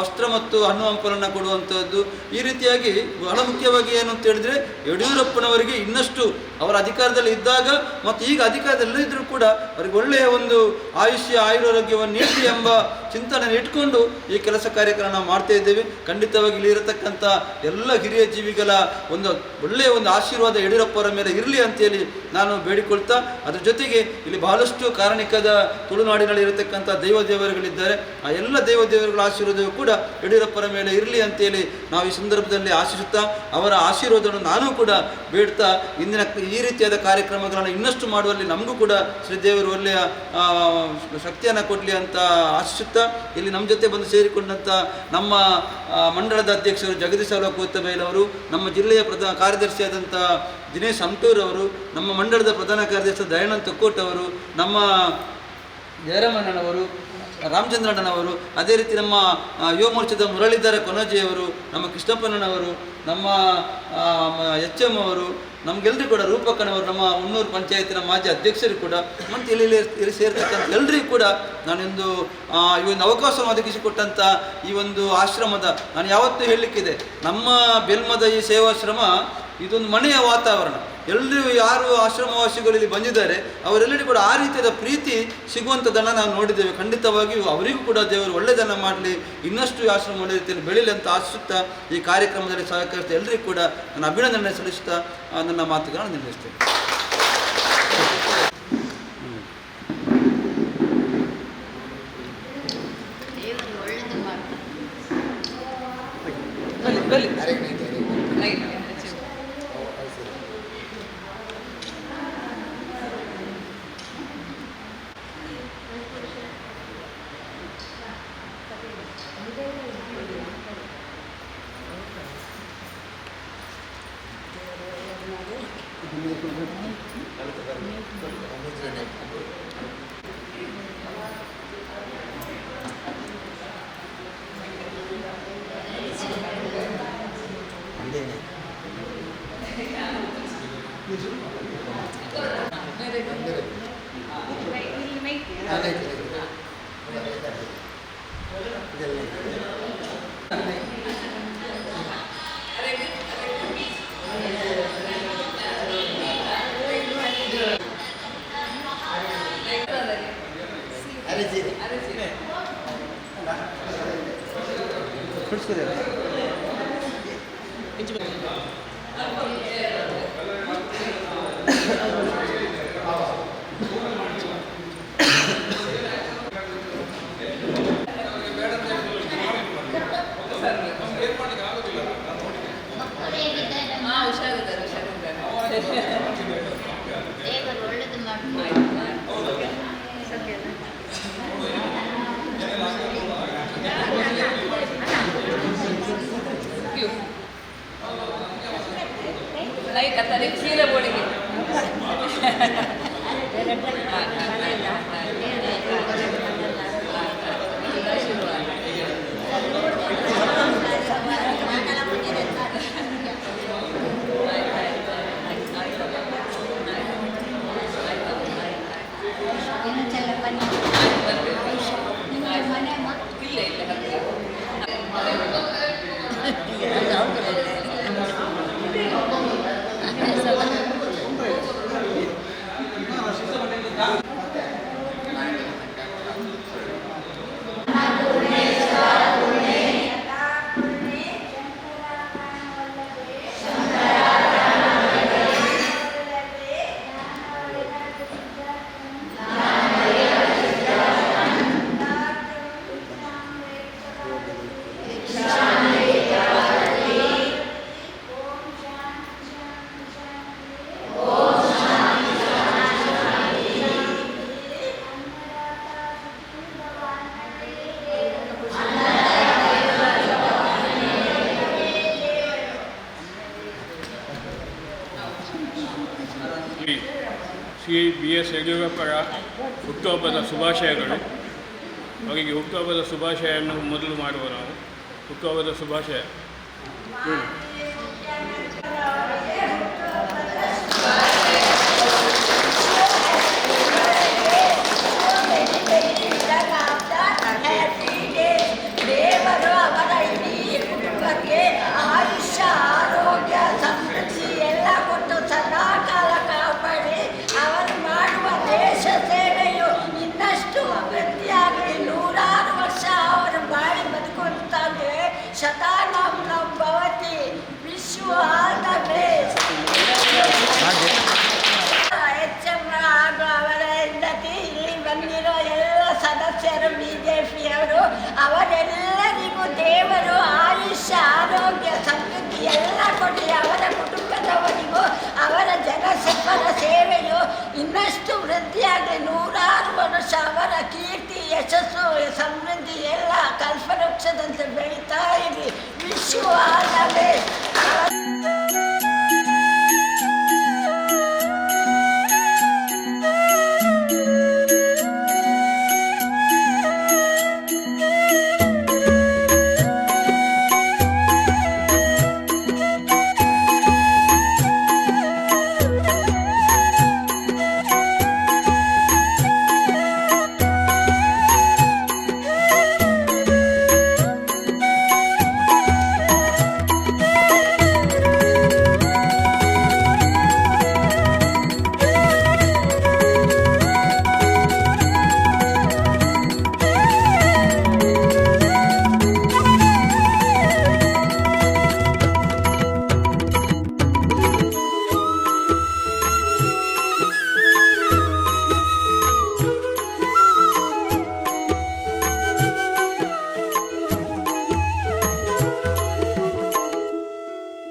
ವಸ್ತ್ರ ಮತ್ತು ಹಣ್ಣು ಹಂಪಲನ್ನು ಕೊಡುವಂಥದ್ದು ಈ ರೀತಿಯಾಗಿ ಬಹಳ ಮುಖ್ಯವಾಗಿ ಏನು ಅಂತ ಹೇಳಿದ್ರೆ ಯಡಿಯೂರಪ್ಪನವರಿಗೆ ಇನ್ನಷ್ಟು ಅವರ ಅಧಿಕಾರದಲ್ಲಿ ಇದ್ದಾಗ ಮತ್ತು ಈಗ ಅಧಿಕಾರದಲ್ಲಿ ಇದ್ದರೂ ಕೂಡ ಅವರಿಗೆ ಒಳ್ಳೆಯ ಒಂದು ಆಯುಷ್ಯ, ಆಯುರಾರೋಗ್ಯವನ್ನು ನೀಡಿ ಎಂಬ ಚಿಂತನೆ ಇಟ್ಕೊಂಡು ಈ ಕೆಲಸ ಕಾರ್ಯಕ್ರಮ ನಾವು ಮಾಡ್ತಾ ಇದ್ದೇವೆ. ಖಂಡಿತವಾಗಿ ಇಲ್ಲಿ ಇರತಕ್ಕಂಥ ಎಲ್ಲ ಹಿರಿಯ ಜೀವಿಗಳ ಒಂದು ಒಳ್ಳೆಯ ಒಂದು ಆಶೀರ್ವಾದ ಯಡಿಯೂರಪ್ಪರ ಮೇಲೆ ಇರಲಿ ಅಂತೇಳಿ ನಾನು ಬೇಡಿಕೊಳ್ತಾ, ಅದ್ರ ಜೊತೆಗೆ ಇಲ್ಲಿ ಬಹಳಷ್ಟು ಕಾರಣಿಕದ ತುಳುನಾಡಿನಲ್ಲಿ ಇರತಕ್ಕಂಥ ದೈವ ದೇವರುಗಳಿದ್ದಾರೆ. ಆ ಎಲ್ಲ ದೈವ ದೇವರುಗಳ ಆಶೀರ್ವಾದವು ಕೂಡ ಯಡಿಯೂರಪ್ಪರ ಮೇಲೆ ಇರಲಿ ಅಂತೇಳಿ ನಾವು ಈ ಸಂದರ್ಭದಲ್ಲಿ ಆಶಿಸುತ್ತಾ, ಅವರ ಆಶೀರ್ವಾದವನ್ನು ನಾನು ಕೂಡ ಬೇಡ್ತಾ, ಇಂದಿನ ಈ ರೀತಿಯಾದ ಕಾರ್ಯಕ್ರಮಗಳನ್ನು ಇನ್ನಷ್ಟು ಮಾಡುವಲ್ಲಿ ನಮಗೂ ಕೂಡ ಶ್ರೀದೇವರು ಒಳ್ಳೆಯ ಶಕ್ತಿಯನ್ನು ಕೊಡಲಿ ಅಂತ ಆಶಿಸುತ್ತಾ ಇಲ್ಲಿ ನಮ್ಮ ಜೊತೆ ಬಂದು ಸೇರಿಕೊಂಡಂಥ ನಮ್ಮ ಮಂಡಳದ ಅಧ್ಯಕ್ಷರು ಜಗದೀಶ್ ಕೋತಬೈಲವರು ನಮ್ಮ ಜಿಲ್ಲೆಯ ಪ್ರಧಾನ ಕಾರ್ಯದರ್ಶಿಯಾದಂಥ ದಿನೇಶ್ ಅಂಟೂರ್ ಅವರು, ನಮ್ಮ ಮಂಡಳದ ಪ್ರಧಾನ ಕಾರ್ಯದರ್ಶಿ ದಯಾನಂದ್ ತೊಕ್ಕೋಟ್ ಅವರು, ನಮ್ಮ ಜಯರಾಮಣ್ಣನವರು ರಾಮಚಂದ್ರಣ್ಣನವರು ಅದೇ ರೀತಿ ನಮ್ಮ ಯುವ ಮೋರ್ಚಾದ ಮುರಳೀಧರ ಕೊನೋಜಿಯವರು ನಮ್ಮ ಕೃಷ್ಣಪ್ಪನವರು ನಮ್ಮ ಎಚ್ ಎಂ ಅವರು ನಮಗೆಲ್ಲರಿಗೂ ಕೂಡ ರೂಪಕನವರು ನಮ್ಮ ಮುನ್ನೂರು ಪಂಚಾಯತಿನ ಮಾಜಿ ಅಧ್ಯಕ್ಷರು ಕೂಡ, ಮತ್ತು ಇಲ್ಲಿ ಇಲ್ಲಿ ಸೇರ್ತಕ್ಕಂಥ ಎಲ್ಲರಿಗೂ ಕೂಡ ನಾನೊಂದು ಈ ಒಂದು ಅವಕಾಶವನ್ನು ಒದಗಿಸಿಕೊಟ್ಟಂಥ ಈ ಒಂದು ಆಶ್ರಮದ, ನಾನು ಯಾವತ್ತೂ ಹೇಳಲಿಕ್ಕಿದೆ, ನಮ್ಮ ಬೆಲ್ಮದ ಈ ಸೇವಾಶ್ರಮ ಇದೊಂದು ಮನೆಯ ವಾತಾವರಣ. ಎಲ್ಲರೂ ಯಾರು ಆಶ್ರಮವಾಸಿಗಳು ಇಲ್ಲಿ ಬಂದಿದ್ದಾರೆ ಅವರೆಲ್ಲರಿಗೂ ಕೂಡ ಆ ರೀತಿಯಾದ ಪ್ರೀತಿ ಸಿಗುವಂಥದ್ದನ್ನು ನಾವು ನೋಡಿದ್ದೇವೆ. ಖಂಡಿತವಾಗಿಯೂ ಅವರಿಗೂ ಕೂಡ ದೇವರು ಒಳ್ಳೆಯದನ್ನು ಮಾಡಲಿ ಇನ್ನಷ್ಟು ಆಶ್ರಮ ಒಳ್ಳೆ ರೀತಿಯಲ್ಲಿ ಬೆಳೀಲಿ ಅಂತ ಆಶಿಸುತ್ತಾ ಈ ಕಾರ್ಯಕ್ರಮದಲ್ಲಿ ಸಹಕರಿಸಿದ ಎಲ್ಲರಿಗೂ ಕೂಡ ನನ್ನ ಅಭಿನಂದನೆ ಸಲ್ಲಿಸುತ್ತಾ ನನ್ನ ಮಾತುಗಳನ್ನು ನಿಲ್ಲಿಸ್ತೇನೆ ದೇವರು ಒಳ್ಳೆದು ಮಾಡ್ತಾರೆ ದೇವರು ಒಳ್ಳೆದು ಮಾಡ್ತಾರೆ ಲೈಕ್ ಅತ್ತನೆ ಕ್ಷೀರ ಬೋಡಿಗೆ ಇನ್ನೊಂದ್ಸಲ ಬನ್ನಿ ನಿಮಗೆ ಮನೆ ಮ- ಇಲ್ಲ ಇಲ್ಲ ಶ್ರೀ ಶ್ರೀ ಬಿ ಎಸ್ ಯಡಿಯೂರಪ್ಪರ ಹುಟ್ಟುಹಬ್ಬದ ಶುಭಾಶಯಗಳು. ಅವರಿಗೆ ಹುಟ್ಟುಹಬ್ಬದ ಶುಭಾಶಯವನ್ನು ಮೊದಲು ಮಾಡುವ ನಾವು. ಹುಟ್ಟುಹಬ್ಬದ ಶುಭಾಶಯ ದೇವರು ಅವರ ಇಡೀ ಕುಟುಂಬಕ್ಕೆ ಆಯುಷ್ಯ ಆರೋಗ್ಯ ಸಮೃದ್ಧಿ ಎಲ್ಲ ಕೊಟ್ಟು ಸದಾಕಾಲ ಕಾಪಾಡಿ ಅವರು ಮಾಡುವ ದೇಶ ಸೇವೆಯು ಇನ್ನಷ್ಟು ಅಭಿವೃದ್ಧಿಯಾಗಲಿ ನೂರಾರು ವರ್ಷ ಅವರು ಬಾಳಿ ಬದುಕುತ್ತಾರೆ ಶತಾನಂ ನಂ ಭವತಿ wish you all the best H M ಹಾಗೂ ಅವರ ಹೆಂಡತಿ ಇಲ್ಲಿ ಬಂದಿರೋ ಎಲ್ಲ ಸದಸ್ಯರು ಬಿ ಜೆ ಪಿಯವರು ಅವರೆಲ್ಲರಿಗೂ ದೇವರು ಆಯುಷ್ಯ ಆರೋಗ್ಯ ಸಮೃದ್ಧಿ ಕೊಡಿ ಅವರ ಕುಟುಂಬದವರಿಗೂ ಅವರ ಜನಸೇವರ ಸೇವೆಯು ಇನ್ನಷ್ಟು ವೃದ್ಧಿಯಾಗಲಿ ನೂರಾರು ವರ್ಷ ಅವರ ಕೀರ್ತಿ, ಯಶಸ್ಸು, ಸಮೃದ್ಧಿ ಎಲ್ಲ ಕಲ್ಪವೃಕ್ಷದಂತೆ ಬೆಳೀತಾ ಇರಿ. ವಿಶ್ವ